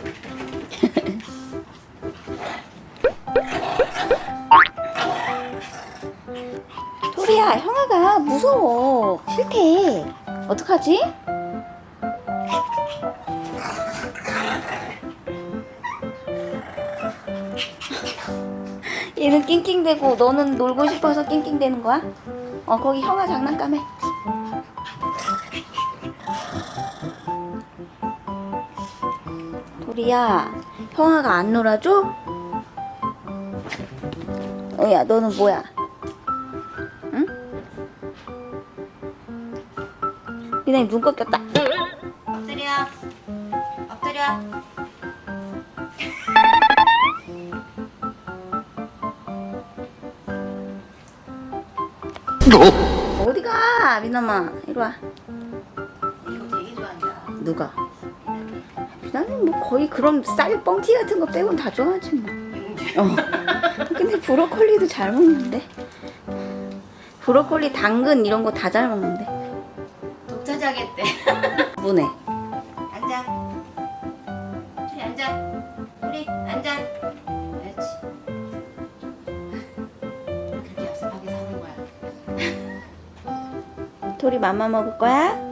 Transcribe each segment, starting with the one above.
토리야, 형아가 무서워. 싫대. 어떡하지? 얘는 낑낑대고 너는 놀고 싶어서 낑낑대는 거야? 어, 거기 형아 장난감 해. 도리야, 형아가 안 놀아줘? 어, 야, 너는 뭐야? 응? 미나이 눈 꺾였다. 엎드려. 엎드려. 어디가, 미나마? 이리 와. 이거 되게 좋아한다. 누가? 나는 뭐 거의 그런 쌀 뻥튀 같은 거 빼곤 다 좋아하지 뭐. 어. 근데 브로콜리도 잘 먹는데. 브로콜리, 당근 이런 거 다 잘 먹는데. 독차지하겠대. 뭐네? 앉아. 우리 앉아. 우리 앉아. 그렇지. 그렇게 얍삽하게 사는 거야. 토리 맘마 먹을 거야?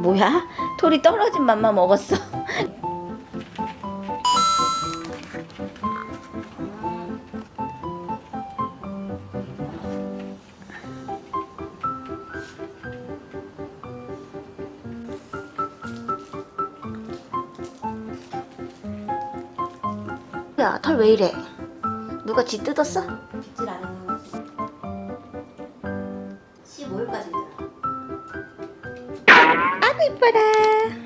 뭐야? 토리 떨어진 맘마 먹었어. 야, 털 왜 이래? 누가 쥐 뜯었어? 빗질 안 하는 거지. 15일까지 있잖아. 이뻐라.